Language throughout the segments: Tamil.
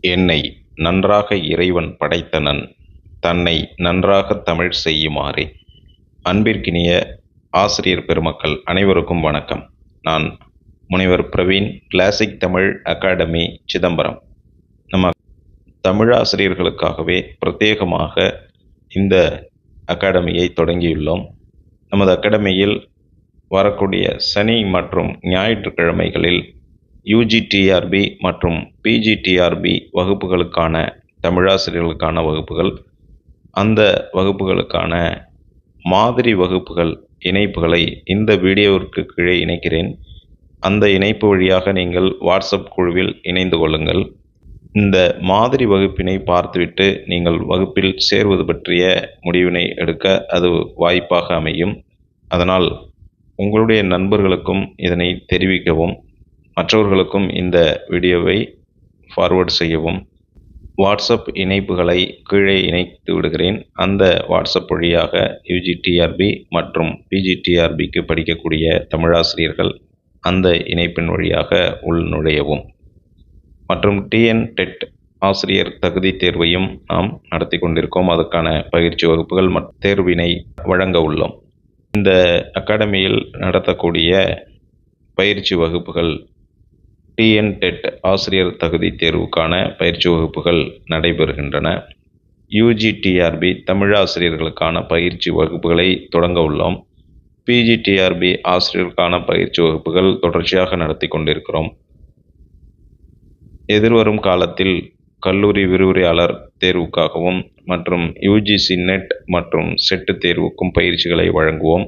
என்னை நன்றாக இறைவன் படைத்தனன் தன்னை நன்றாகத் தமிழ் செய்யுமாறே. அன்பிற்கினிய ஆசிரியர் பெருமக்கள் அனைவருக்கும் வணக்கம். நான் முனைவர் பிரவீன் கிளாசிக் தமிழ் அகாடமி சிதம்பரம். நம்ம தமிழாசிரியர்களுக்காகவே பிரத்யேகமாக இந்த அகாடமியை தொடங்கியுள்ளோம். நமது அகாடமியில் வரக்கூடிய சனி மற்றும் ஞாயிற்றுக்கிழமைகளில் யூஜிடிஆர்பி மற்றும் பிஜிடிஆர்பி வகுப்புகளுக்கான தமிழாசிரியர்களுக்கான வகுப்புகள். அந்த வகுப்புகளுக்கான மாதிரி வகுப்புகள் இணைப்புகளை இந்த வீடியோவிற்கு கீழே இணைக்கிறேன். அந்த இணைப்பு வழியாக நீங்கள் வாட்ஸ்அப் குழுவில் இணைந்து கொள்ளுங்கள். இந்த மாதிரி வகுப்பினை பார்த்துவிட்டு நீங்கள் வகுப்பில் சேர்வது பற்றிய முடிவினை எடுக்க அது வாய்ப்பாக அமையும். அதனால் உங்களுடைய நண்பர்களுக்கும் இதனை தெரிவிக்கவும். மற்றவர்களுக்கும் இந்த வீடியோவை ஃபார்வேர்ட் செய்யவும். வாட்ஸ்அப் இணைப்புகளை கீழே இணைத்து விடுகிறேன். அந்த வாட்ஸ்அப் வழியாக யூஜிடிஆர்பி மற்றும் பிஜிடிஆர்பிக்கு படிக்கக்கூடிய தமிழாசிரியர்கள் அந்த இணைப்பின் வழியாக உள்நுழையவும் மற்றும் டிஎன் டெட் ஆசிரியர் தகுதி தேர்வையும் நாம் நடத்தி கொண்டிருக்கோம். அதற்கான பயிற்சி வகுப்புகள் மற்றும் தேர்வினை வழங்க உள்ளோம். இந்த அகாடமியில் நடத்தக்கூடிய பயிற்சி வகுப்புகள் டிஎன் டெட் ஆசிரியர் தகுதி தேர்வுக்கான பயிற்சி வகுப்புகள் நடைபெறுகின்றன. யூஜிடிஆர்பி தமிழாசிரியர்களுக்கான பயிற்சி வகுப்புகளை தொடங்க உள்ளோம். பிஜிடிஆர்பி ஆசிரியர்களுக்கான பயிற்சி வகுப்புகள் தொடர்ச்சியாக நடத்தி கொண்டிருக்கிறோம். எதிர்வரும் காலத்தில் கல்லூரி விரிவுரையாளர் தேர்வுக்காகவும் மற்றும் யூஜிசி நெட் மற்றும் செட்டு தேர்வுக்கும் பயிற்சிகளை வழங்குவோம்.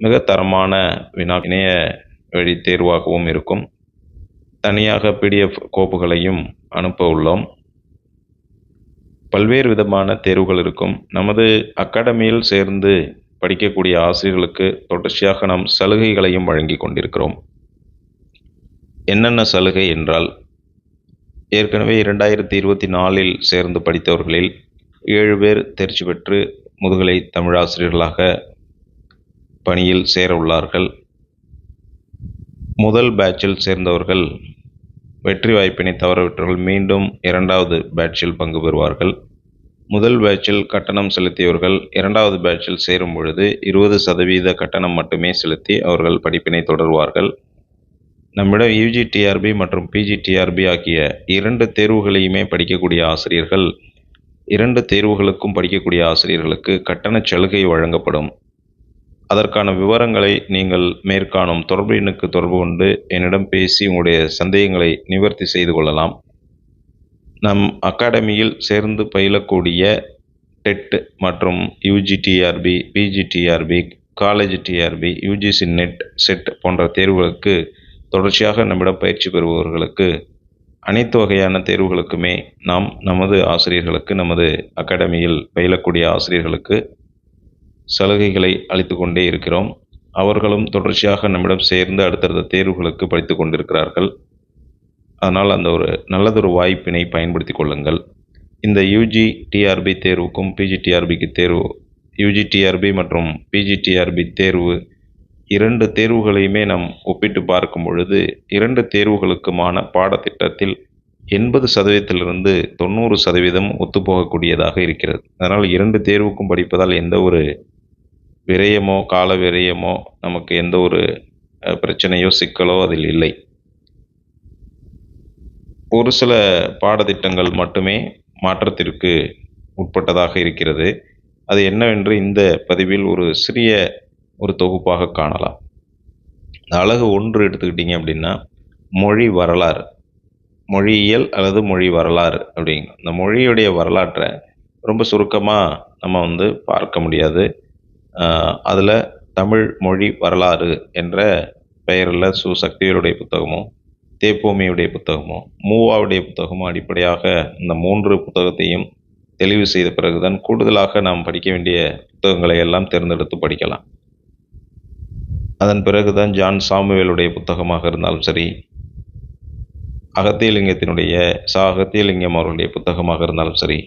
மிக தரமான வினா இணைய வழி தேர்வாகவும் இருக்கும். தனியாக பிடிஎஃப் கோப்புகளையும் அனுப்ப உள்ளோம். பல்வேறு விதமான தேர்வுகள் இருக்கும். நமது அகாடமியில் சேர்ந்து படிக்கக்கூடிய ஆசிரியர்களுக்கு தொடர்ச்சியாக நாம் சலுகைகளையும் வழங்கி கொண்டிருக்கிறோம். என்னென்ன சலுகை என்றால் ஏற்கனவே இரண்டாயிரத்தி இருபத்தி நாலில் சேர்ந்து படித்தவர்களில் ஏழு பேர் தேர்ச்சி பெற்று முதுகலை தமிழாசிரியர்களாக பணியில் சேர உள்ளார்கள். முதல் பேட்சில் சேர்ந்தவர்கள் வெற்றி வாய்ப்பினை தவறவிட்டவர்கள் மீண்டும் இரண்டாவது பேட்சில் பங்கு பெறுவார்கள். முதல் பேட்சில் கட்டணம் செலுத்தியவர்கள் இரண்டாவது பேட்சில் சேரும் பொழுது இருபது சதவீத கட்டணம் மட்டுமே செலுத்தி அவர்கள் படிப்பினை தொடர்வார்கள். நம்மிடம் யூஜிடிஆர்பி மற்றும் பிஜிடிஆர்பி ஆகிய இரண்டு தேர்வுகளையுமே படிக்கக்கூடிய ஆசிரியர்கள் இரண்டு தேர்வுகளுக்கும் படிக்கக்கூடிய ஆசிரியர்களுக்கு கட்டணச் சலுகை வழங்கப்படும். அதற்கான விவரங்களை நீங்கள் மேற்காணும் தொடர்பு எண்ணுக்கு தொடர்பு கொண்டு என்னிடம் பேசி உங்களுடைய சந்தேகங்களை நிவர்த்தி செய்து கொள்ளலாம். நம் அகாடமியில் சேர்ந்து பயிலக்கூடிய டெட் மற்றும் UG TRB PG TRB college TRB UGC NET SET போன்ற தேர்வுகளுக்கு தொடர்ச்சியாக நம்மிடம் பயிற்சி பெறுபவர்களுக்கு அனைத்து வகையான தேர்வுகளுக்குமே நாம் நமது ஆசிரியர்களுக்கு நமது அகாடமியில் பயிலக்கூடிய ஆசிரியர்களுக்கு சலுகைகளை அளித்து கொண்டே இருக்கிறோம். அவர்களும் தொடர்ச்சியாக நம்மிடம் சேர்ந்து அடுத்தடுத்த தேர்வுகளுக்கு படித்து கொண்டிருக்கிறார்கள். அதனால் அந்த ஒரு நல்லதொரு வாய்ப்பினை பயன்படுத்தி கொள்ளுங்கள். இந்த யூஜி டிஆர்பி தேர்வுக்கும் பிஜிடிஆர்பிக்கு தேர்வு யூஜிடிஆர்பி மற்றும் பிஜிடிஆர்பி தேர்வு இரண்டு தேர்வுகளையுமே நாம் ஒப்பிட்டு பார்க்கும் பொழுது இரண்டு தேர்வுகளுக்குமான பாடத்திட்டத்தில் எண்பது சதவீதத்திலிருந்து தொண்ணூறு சதவீதம் ஒத்துப்போகக்கூடியதாக இருக்கிறது. அதனால் இரண்டு தேர்வுக்கும் படிப்பதால் எந்த ஒரு விரயமோ கால விரயமோ நமக்கு எந்த ஒரு பிரச்சனையோ சிக்கலோ அதில் இல்லை. ஒரு சில பாடத்திட்டங்கள் மட்டுமே மாற்றத்திற்கு உட்பட்டதாக இருக்கிறது. அது என்னவென்று இந்த பதிவில் ஒரு சிறிய ஒரு தொகுப்பாக காணலாம். அழகு ஒன்று எடுத்துக்கிட்டிங்க அப்படின்னா மொழி வரலாறு. மொழியியல் அல்லது மொழி வரலாறு அப்படிங்க. இந்த மொழியுடைய வரலாற்றை ரொம்ப சுருக்கமாக நம்ம வந்து பார்க்க முடியாது. அதில் தமிழ் மொழி வரலாறு என்ற பெயரில் சு சக்திவேலுடைய புத்தகமும் தேப்போமியுடைய புத்தகமும் மூவாவுடைய புத்தகமும் அடிப்படையாக இந்த மூன்று புத்தகத்தையும் தெளிவு செய்த பிறகுதான் கூடுதலாக நாம் படிக்க வேண்டிய புத்தகங்களை எல்லாம் தேர்ந்தெடுத்து படிக்கலாம். அதன் பிறகுதான் ஜான் சாமுவேலுடைய புத்தகமாக இருந்தாலும் சரி அகத்தியலிங்கத்தினுடைய சா அகத்தியலிங்கம் அவர்களுடைய புத்தகமாக இருந்தாலும் சரி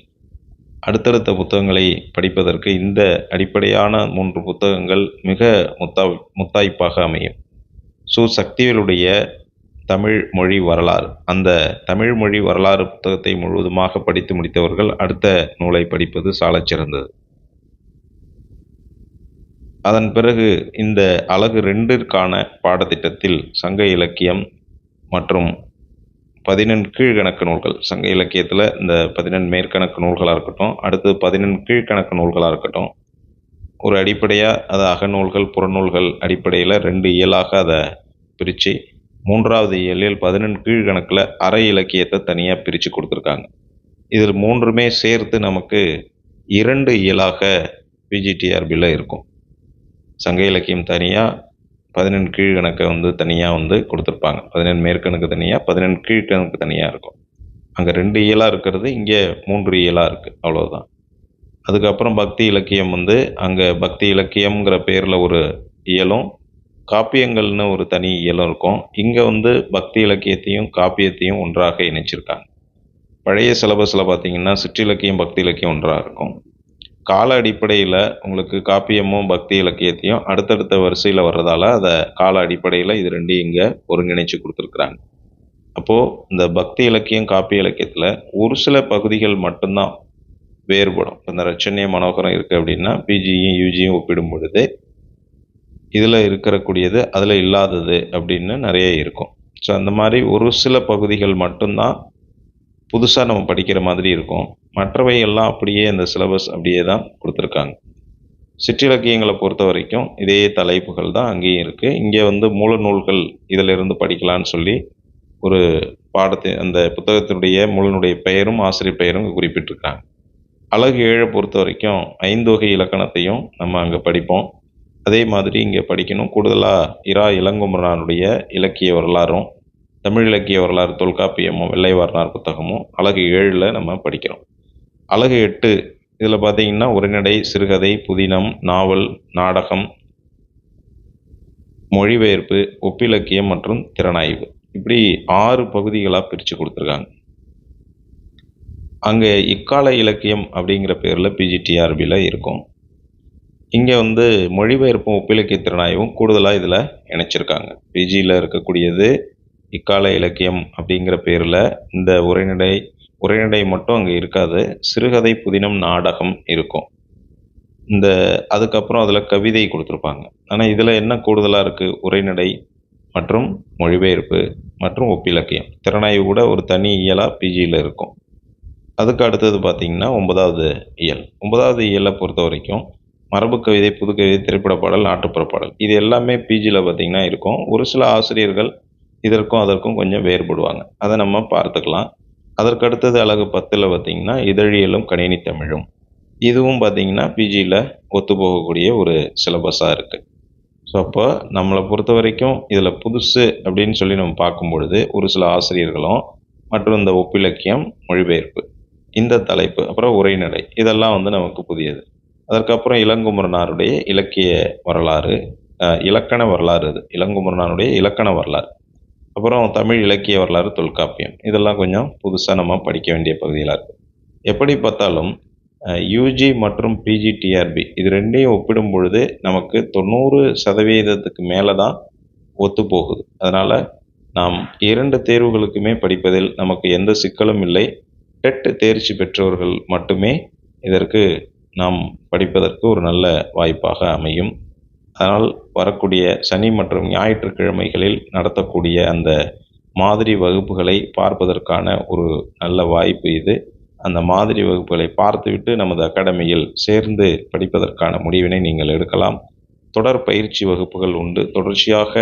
அடுத்தடுத்த புத்தகங்களை படிப்பதற்கு இந்த அடிப்படையான மூன்று புத்தகங்கள் மிக முத்தா முத்தாய்ப்பாக அமையும். சு சக்திவேலுடைய தமிழ் மொழி வரலாறு. அந்த தமிழ் மொழி வரலாறு புத்தகத்தை முழுவதுமாக படித்து முடித்தவர்கள் அடுத்த நூலை படிப்பது சாலச் சிறந்தது. அதன் பிறகு இந்த அலகு ரெண்டிற்கான பாடத்திட்டத்தில் சங்க இலக்கியம் மற்றும் பதினெண் கீழ்கணக்கு நூல்கள். சங்க இலக்கியத்தில் இந்த பதினெண் மேற்கணக்கு நூல்களாக இருக்கட்டும் அடுத்து பதினெண் கீழ்கணக்கு நூல்களாக இருக்கட்டும் ஒரு அடிப்படையாக அது அகநூல்கள் புறநூல்கள் அடிப்படையில் ரெண்டு இயலாக அதை பிரித்து மூன்றாவது இயலில் பதினெண் கீழ்கணக்கில் அரை இலக்கியத்தை தனியாக பிரித்து கொடுத்துருக்காங்க. இதில் மூன்றுமே சேர்த்து நமக்கு இரண்டு இயலாக பிஜிடிஆர்பியில் இருக்கும். சங்க இலக்கியம் தனியாக பதினெண் கீழ்கணக்கை வந்து தனியாக வந்து கொடுத்துருப்பாங்க. பதினெண் மேற்கணக்கு தனியாக பதினெண் கீழ்கணக்கு தனியாக இருக்கும். அங்கே ரெண்டு இயலாக இருக்கிறது இங்கே மூன்று இயலாக இருக்குது அவ்வளோதான் அதுக்கப்புறம் பக்தி இலக்கியம் வந்து அங்கே பக்தி இலக்கியம்ங்கிற பேரில் ஒரு இயலும் காப்பியங்கள்னு ஒரு தனி இயலும் இருக்கும். இங்கே வந்து பக்தி இலக்கியத்தையும் காப்பியத்தையும் ஒன்றாக இணைச்சிருக்காங்க. பழைய சிலபஸில் பார்த்தீங்கன்னா சிற்றிலக்கியம் பக்தி இலக்கியம் ஒன்றாக இருக்கும். கால அடிப்படையில் உங்களுக்கு காப்பியமும் பக்தி இலக்கியத்தையும் அடுத்தடுத்த வரிசையில் வர்றதால அதை கால அடிப்படையில் இது ரெண்டையும் இங்கே ஒருங்கிணைச்சு கொடுத்துருக்குறாங்க. அப்போது இந்த பக்தி இலக்கியம் காப்பிய இலக்கியத்தில் ஒரு சில பகுதிகள் மட்டும்தான் வேறுபடும். இந்த ரச்சனைய மனோகரம் இருக்குது அப்படின்னா பிஜியும் யூஜியும் ஒப்பிடும் பொழுது இதில் இருக்கக்கூடியது அதில் இல்லாதது அப்படின்னு நிறைய இருக்கும். ஸோ அந்த மாதிரி ஒரு சில பகுதிகள் மட்டும்தான் புதுசாக நம்ம படிக்கிற மாதிரி இருக்கும். மற்றவை எல்லாம் அப்படியே அந்த சிலபஸ் அப்படியே தான் கொடுத்துருக்காங்க. சிற்றிலக்கியங்களை பொறுத்த வரைக்கும் இதே தலைப்புகள் தான் அங்கேயும் இருக்குது இங்கே வந்து மூல நூல்கள் இதிலிருந்து படிக்கலான்னு சொல்லி ஒரு பாடத்தை அந்த புத்தகத்தினுடைய முழுனுடைய பெயரும் ஆசிரியர் பெயரும் குறிப்பிட்டிருக்காங்க. அழகு ஏழை பொறுத்த வரைக்கும் ஐந்து வகை இலக்கணத்தையும் நம்ம அங்கே படிப்போம். அதே மாதிரி இங்கே படிக்கணும். கூடுதலாக இரா இளங்குமரனாருடைய இலக்கிய வரலாறும் தமிழ் இலக்கிய வரலாறு தொல்காப்பியமும் வெள்ளை வரலாறு புத்தகமும் அழகு ஏழில் நம்ம படிக்கிறோம். அழகு எட்டு இதில் பார்த்தீங்கன்னா உரைநடை சிறுகதை புதினம் நாவல் நாடகம் மொழிபெயர்ப்பு ஒப்பிலக்கியம் மற்றும் திறனாய்வு. இப்படி ஆறு பகுதிகளாக பிரித்து கொடுத்துருக்காங்க. அங்கே இக்கால இலக்கியம் அப்படிங்கிற பேரில் பிஜிடிஆர்பியில் இருக்கும். இங்கே வந்து மொழிபெயர்ப்பும் ஒப்பிலக்கிய திறனாய்வும் கூடுதலாக இதில் இணைச்சிருக்காங்க. பிஜியில் இருக்கக்கூடியது இக்கால இலக்கியம் அப்படிங்கிற பேரில் இந்த உரைநடை உரைநடை மட்டும் அங்கே இருக்காது. சிறுகதை புதினம் நாடகம் இருக்கும். இந்த அதுக்கப்புறம் அதில் கவிதை கொடுத்துருப்பாங்க. ஆனால் இதில் என்ன கூடுதலாக இருக்குது உரைநடை மற்றும் மொழிபெயர்ப்பு மற்றும் ஒப்பிலக்கியம். திறனாய்வு கூட ஒரு தனி இயலாக பிஜியில் இருக்கும். அதுக்கு அடுத்தது பார்த்திங்கன்னா ஒன்பதாவது இயல். ஒன்பதாவது இயலை பொறுத்த வரைக்கும் மரபு கவிதை புதுக்கவிதை திரைப்பட பாடல் நாட்டுப்புற பாடல். இது எல்லாமே பிஜியில் பார்த்திங்கன்னா இருக்கும். ஒரு சில ஆசிரியர்கள் இதற்கும் அதற்கும் கொஞ்சம் வேறுபடுவாங்க. அதை நம்ம பார்த்துக்கலாம். அதற்கு அடுத்தது அழகு பத்தில் பார்த்திங்கன்னா இதழியலும் கணினி தமிழும். இதுவும் பார்த்திங்கன்னா பிஜியில் ஒத்து போகக்கூடிய ஒரு சிலபஸாக இருக்குது ஸோ அப்போ நம்மளை பொறுத்த வரைக்கும் இதில் புதுசு அப்படின்னு சொல்லி நம்ம பார்க்கும் பொழுது ஒரு சில ஆசிரியர்களும் மற்றும் இந்த ஒப்பிலக்கியம் மொழிபெயர்ப்பு இந்த தலைப்பு அப்புறம் உரைநடை இதெல்லாம் வந்து நமக்கு புதியது. அதற்கப்புறம் இளங்குமரனாருடைய இலக்கிய வரலாறு இலக்கண வரலாறு அது. இளங்குமரனாருடைய இலக்கண வரலாறு. அப்புறம் தமிழ் இலக்கிய வரலாறு தொல்காப்பியம். இதெல்லாம் கொஞ்சம் புதுசாக நம்ம படிக்க வேண்டிய பகுதிகளாக இருக்குது எப்படி பார்த்தாலும் யூஜி மற்றும் பிஜிடிஆர்பி இது ரெண்டையும் ஒப்பிடும் பொழுது நமக்கு தொண்ணூறு சதவீதத்துக்கு மேலே தான் ஒத்து போகுது. அதனால் நாம் இரண்டு தேர்வுகளுக்குமே படிப்பதில் நமக்கு எந்த சிக்கலும் இல்லை. டெட் தேர்ச்சி பெற்றவர்கள் மட்டுமே இதற்கு நாம் படிப்பதற்கு ஒரு நல்ல வாய்ப்பாக அமையும். அதனால் வரக்கூடிய சனி மற்றும் ஞாயிற்றுக்கிழமைகளில் நடத்தக்கூடிய அந்த மாதிரி வகுப்புகளை பார்ப்பதற்கான ஒரு நல்ல வாய்ப்பு இது. அந்த மாதிரி வகுப்புகளை பார்த்துவிட்டு நமது அகாடமியில் சேர்ந்து படிப்பதற்கான முடிவினை நீங்கள் எடுக்கலாம். தொடர் பயிற்சி வகுப்புகள் உண்டு. தொடர்ச்சியாக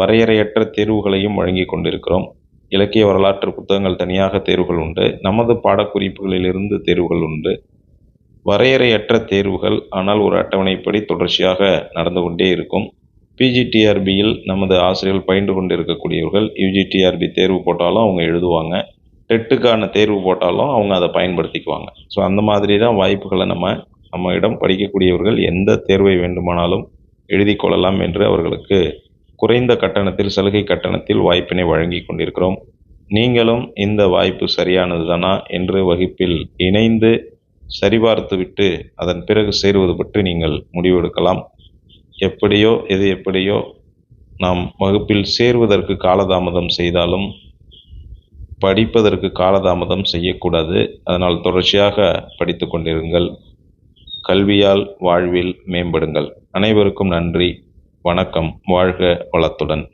வரையறையற்ற தேர்வுகளையும் வழங்கி கொண்டிருக்கிறோம். இலக்கிய வரலாற்று புத்தகங்கள் தனியாக தேர்வுகள் உண்டு. நமது பாடக்குறிப்புகளிலிருந்து தேர்வுகள் உண்டு. வரையறையற்ற தேர்வுகள் ஆனால் ஒரு அட்டவணைப்படி தொடர்ச்சியாக நடந்து கொண்டே இருக்கும். பிஜிடிஆர்பியில் நமது ஆசிரியர்கள் பயின்று கொண்டு இருக்கக்கூடியவர்கள் யூஜிடிஆர்பி தேர்வு போட்டாலும் அவங்க எழுதுவாங்க. டெட்டுக்கான தேர்வு போட்டாலும் அவங்க அதை பயன்படுத்திக்குவாங்க. ஸோ அந்த மாதிரி தான் வாய்ப்புகளை நம்ம நம்ம இடம் படிக்கக்கூடியவர்கள் எந்த தேர்வை வேண்டுமானாலும் எழுதி கொள்ளலாம் என்று அவர்களுக்கு குறைந்த கட்டணத்தில் சலுகை கட்டணத்தில் வாய்ப்பினை வழங்கி கொண்டிருக்கிறோம். நீங்களும் இந்த வாய்ப்பு சரியானது தானா என்று வகுப்பில் இணைந்து சரிபார்த்துவிட்டு அதன் பிறகு சேருவது பற்றி நீங்கள் முடிவெடுக்கலாம். எப்படியோ எது எப்படியோ நாம் வகுப்பில் சேர்வதற்கு காலதாமதம் செய்தாலும் படிப்பதற்கு காலதாமதம் செய்யக்கூடாது. அதனால் தொடர்ச்சியாக படித்து கொண்டிருங்கள். கல்வியால் வாழ்வில் மேம்படுங்கள். அனைவருக்கும் நன்றி. வணக்கம். வாழ்க வளத்துடன்.